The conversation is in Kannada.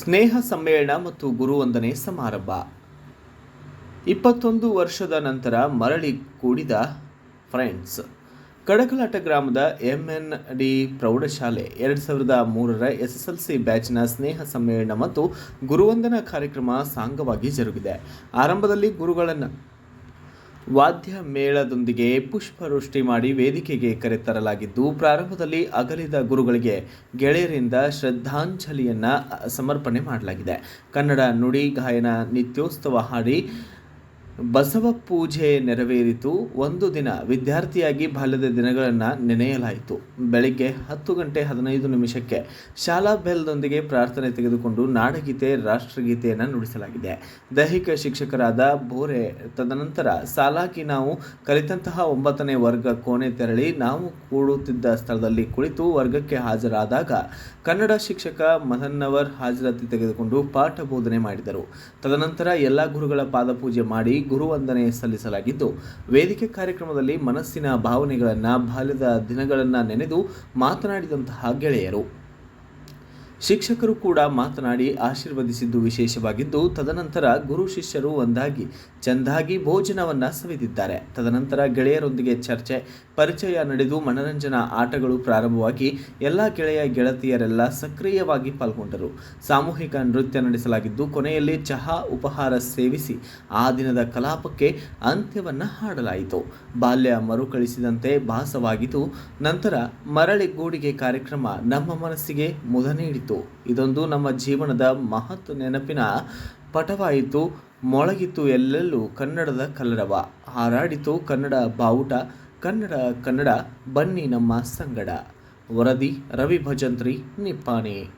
ಸ್ನೇಹ ಸಮ್ಮೇಳನ ಮತ್ತು ಗುರುವಂದನೆ ಸಮಾರಂಭ. ಇಪ್ಪತ್ತೊಂದು ವರ್ಷದ ನಂತರ ಮರಳಿ ಕೂಡಿದ ಫ್ರೆಂಡ್ಸ್, ಕಡಕಲಾಟ ಗ್ರಾಮದ ಎಂಎನ್ ಡಿ ಪ್ರೌಢಶಾಲೆ ಎರಡು ಸಾವಿರದ ಮೂರರ ಎಸ್ ಎಸ್ ಎಲ್ ಸಿ ಬ್ಯಾಚ್ನ ಸ್ನೇಹ ಸಮ್ಮೇಳನ ಮತ್ತು ಗುರುವಂದನಾ ಕಾರ್ಯಕ್ರಮ ಸಾಂಗವಾಗಿ ಜರುಗಿದೆ. ಆರಂಭದಲ್ಲಿ ಗುರುಗಳನ್ನು ವಾದ್ಯ ಮೇಳದೊಂದಿಗೆ ಪುಷ್ಪವೃಷ್ಟಿ ಮಾಡಿ ವೇದಿಕೆಗೆ ಕರೆತರಲಾಗಿದ್ದು, ಪ್ರಾರಂಭದಲ್ಲಿ ಅಗಲಿದ ಗುರುಗಳಿಗೆ ಗೆಳೆಯರಿಂದ ಶ್ರದ್ಧಾಂಜಲಿಯನ್ನು ಸಮರ್ಪಣೆ ಮಾಡಲಾಗಿದೆ. ಕನ್ನಡ ನುಡಿ ಗಾಯನ ನಿತ್ಯೋತ್ಸವ ಹಾಡಿ ಬಸವ ಪೂಜೆ ನೆರವೇರಿತು. ಒಂದು ದಿನ ವಿದ್ಯಾರ್ಥಿಯಾಗಿ ಬಾಲ್ಯದ ದಿನಗಳನ್ನು ನೆನೆಯಲಾಯಿತು. ಬೆಳಿಗ್ಗೆ ಹತ್ತು ಗಂಟೆ ಹದಿನೈದು ನಿಮಿಷಕ್ಕೆ ಶಾಲಾ ಬೆಲ್ದೊಂದಿಗೆ ಪ್ರಾರ್ಥನೆ ತೆಗೆದುಕೊಂಡು ನಾಡಗೀತೆ, ರಾಷ್ಟ್ರಗೀತೆಯನ್ನು ನುಡಿಸಲಾಗಿದೆ. ದೈಹಿಕ ಶಿಕ್ಷಕರಾದ ಬೋರೆ ತದನಂತರ ಸಾಲಾಗಿ ನಾವು ಕಲಿತಂತಹ ಒಂಬತ್ತನೇ ವರ್ಗ ಕೋಣೆ ತೆರಳಿ ನಾವು ಕೂಡುತ್ತಿದ್ದ ಸ್ಥಳದಲ್ಲಿ ಕುಳಿತು ವರ್ಗಕ್ಕೆ ಹಾಜರಾದಾಗ ಕನ್ನಡ ಶಿಕ್ಷಕ ಮದನ್ನವರ್ ಹಾಜರಾತಿ ತೆಗೆದುಕೊಂಡು ಪಾಠ ಬೋಧನೆ ಮಾಡಿದರು. ತದನಂತರ ಎಲ್ಲ ಗುರುಗಳ ಪಾದಪೂಜೆ ಮಾಡಿ ಗುರುವಂದನೆ ಸಲ್ಲಿಸಲಾಗಿದ್ದು ವೇದಿಕೆ ಕಾರ್ಯಕ್ರಮದಲ್ಲಿ ಮನಸ್ಸಿನ ಭಾವನೆಗಳನ್ನು ಬಾಲ್ಯದ ದಿನಗಳನ್ನು ನೆನೆದು ಮಾತನಾಡಿದಂತಹ ಗೆಳೆಯರು. ಶಿಕ್ಷಕರು ಕೂಡ ಮಾತನಾಡಿ ಆಶೀರ್ವದಿಸಿದ್ದು ವಿಶೇಷವಾಗಿದ್ದು, ತದನಂತರ ಗುರು ಶಿಷ್ಯರು ಒಂದಾಗಿ ಚಂದಾಗಿ ಭೋಜನವನ್ನ ಸವಿದಿದ್ದಾರೆ. ತದನಂತರ ಗೆಳೆಯರೊಂದಿಗೆ ಚರ್ಚೆ, ಪರಿಚಯ ನಡೆದು ಮನರಂಜನಾ ಆಟಗಳು ಪ್ರಾರಂಭವಾಗಿ ಎಲ್ಲ ಗೆಳೆಯ ಗೆಳತಿಯರೆಲ್ಲ ಸಕ್ರಿಯವಾಗಿ ಪಾಲ್ಗೊಂಡರು. ಸಾಮೂಹಿಕ ನೃತ್ಯ ನಡೆಸಲಾಗಿದ್ದು, ಕೊನೆಯಲ್ಲಿ ಚಹಾ ಉಪಹಾರ ಸೇವಿಸಿ ಆ ದಿನದ ಕಲಾಪಕ್ಕೆ ಅಂತ್ಯವನ್ನು ಹಾಡಲಾಯಿತು. ಬಾಲ್ಯ ಮರುಕಳಿಸಿದಂತೆ ಭಾಸವಾಗಿದ್ದು ನಂತರ ಮರಳಿ ಗೂಡಿಗೆ ಕಾರ್ಯಕ್ರಮ ನಮ್ಮ ಮನಸ್ಸಿಗೆ ಮುದ ನೀಡಿತು. ಇದೊಂದು ನಮ್ಮ ಜೀವನದ ಮಹತ್ ನೆನಪಿನ ಪಟವಾಯಿತು, ಮೊಳಗಿತು ಎಲ್ಲೆಲ್ಲೂ ಕನ್ನಡದ ಕಲ್ಲರವ ಹಾರಾಡಿತು ಕನ್ನಡ ಬಾವುಟ, ಕನ್ನಡ ಕನ್ನಡ ಬನ್ನಿ ನಮ್ಮ ಸಂಗಡ. ವರದಿ ರವಿ ಭಜಂತ್ರಿ ನಿಪ್ಪಾಣಿ.